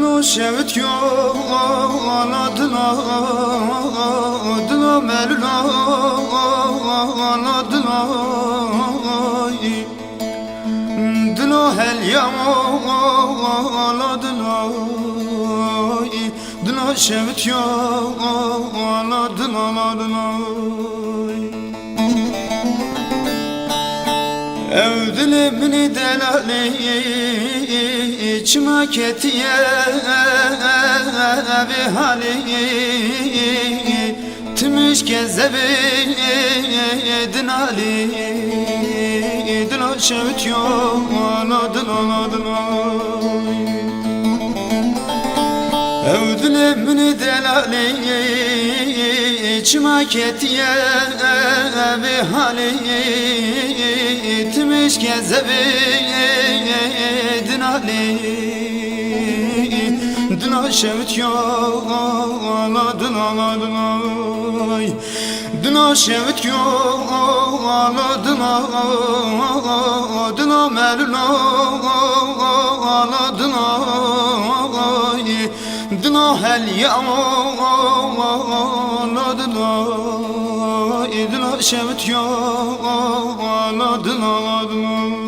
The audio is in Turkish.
Dino şevt yo aladına Dino meluna aladına Dino hel yamo aladına Dino şevt yo aladına aladına Evdilimini delali içime ketiye bir hali. Tümüş kezebi dinali Dina şevt yok aladın aladın Evdilimini delali içime ketiye bir hali Tümüş kezebi dinali Dina şevt yok aladın aladın ay. Dina şevt yok aladın ay Dina melun aladın ay. Dina hel yamadın ay Dina şevt yok ay